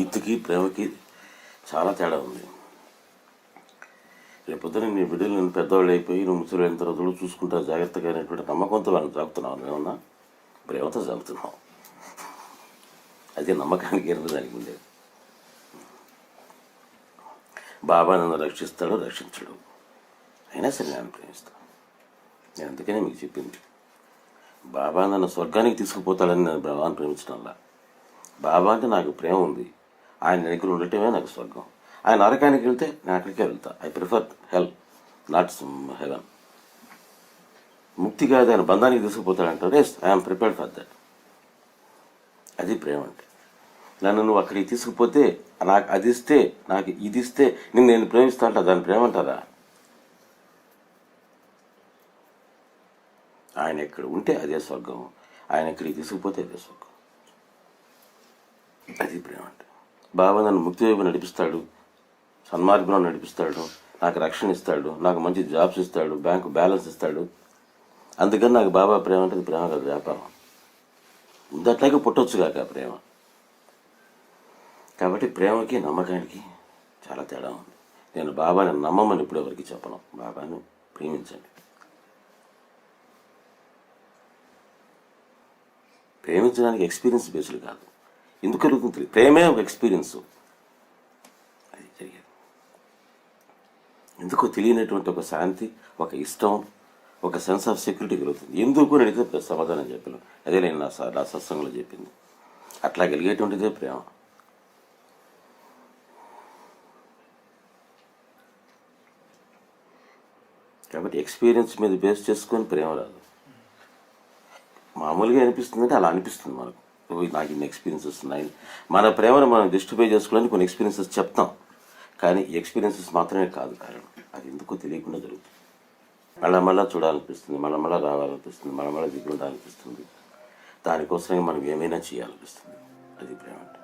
ఈత్తుకి ప్రేమకి చాలా తేడా ఉంది. రేపొద్దున నీ బిడ్డలు నేను పెద్దవాళ్ళు అయిపోయి నువ్వు ముసలి అయిన తర్వాత కూడా చూసుకుంటా జాగ్రత్తగా అనేటువంటి నమ్మకంతో వాళ్ళని సాగుతున్నావు ఏమన్నా ప్రేమతో సాగుతున్నావు అది నమ్మకానికి ఎర్ర దానికి ఉండేది. బాబా నన్ను రక్షిస్తాడు రక్షించడు. అయినా సరే నేను ప్రేమిస్తాను. నేను అందుకనే మీకు చెప్పింది. బాబా నన్ను స్వర్గానికి తీసుకుపోతాడని నేను బాబాని ప్రేమించడంలా. బాబా అంటే నాకు ప్రేమ ఉంది. ఆయన దగ్గర ఉండటమే నాకు స్వర్గం. ఆయన నరకానికి వెళ్తే నేను అక్కడికే వెళ్తా. I prefer hell not heaven ముక్తి కాదు ఆయన బంధానికి తీసుకుపోతాడంటారు yes I'm prepared for that అది ప్రేమ అంటే. నన్ను నువ్వు అక్కడికి తీసుకుపోతే నాకు అది ఇస్తే నాకు ఇది ఇస్తే నేను నేను ప్రేమిస్తా అంటా. దాని ప్రేమ అంటారా? ఆయన ఇక్కడ ఉంటే అదే స్వర్గం. ఆయన ఇక్కడికి తీసుకుపోతే అదే స్వర్గం. అది ప్రేమ అంటే. బాబా నన్ను ముక్తి వైపు నడిపిస్తాడు సన్మార్గంలో నడిపిస్తాడు నాకు రక్షణ ఇస్తాడు నాకు మంచి జాబ్స్ ఇస్తాడు బ్యాంకు బ్యాలెన్స్ ఇస్తాడు. అందుకని నాకు బాబా ప్రేమ అంటే ప్రేమ కాదు వ్యాపారం. ముందు అట్లాగే పుట్టొచ్చు కాక ప్రేమ. కాబట్టి ప్రేమకి నమ్మకానికి చాలా తేడా ఉంది. నేను బాబాని నమ్మమని ఇప్పుడు ఎవరికి చెప్పను. బాబాను ప్రేమించండి. ప్రేమించడానికి ఎక్స్పీరియన్స్ బేస్డ్ కాదు. ఎందుకు కలుగుతుంది. ప్రేమే ఒక ఎక్స్పీరియన్స్. అది జరిగేది. ఎందుకో తెలియనటువంటి ఒక శాంతి ఒక ఇష్టం ఒక సెన్స్ ఆఫ్ సెక్యూరిటీ కలుగుతుంది. ఎందుకు అని అడిగితే సమాధానం చెప్పాను? అదే నేను నా నా సత్సంగంలో చెప్పింది. అట్లా కలిగేటువంటిదే ప్రేమ. కాబట్టి ఎక్స్పీరియన్స్ మీద బేస్ చేసుకొని ప్రేమ రాదు. మామూలుగా అనిపిస్తుంది అంటే అలా అనిపిస్తుంది మనకు. నాకు ఇన్ని ఎక్స్పీరియన్సెస్ ఉన్నాయి. మన ప్రేమను మనం జస్టిఫై చేసుకోవడానికి కొన్ని ఎక్స్పీరియన్సెస్ చెప్తాం. కానీ ఎక్స్పీరియన్సెస్ మాత్రమే కాదు కారణం. అది ఎందుకో తెలియకుండా జరుగుతుంది. మళ్ళా మళ్ళా చూడాలనిపిస్తుంది మళ్ళా మళ్ళా రావాలనిపిస్తుంది మళ్ళా మళ్ళా దిగులు దానికోసమే మనం ఏమైనా చేయాలనిపిస్తుంది. అది ప్రేమ అంటే.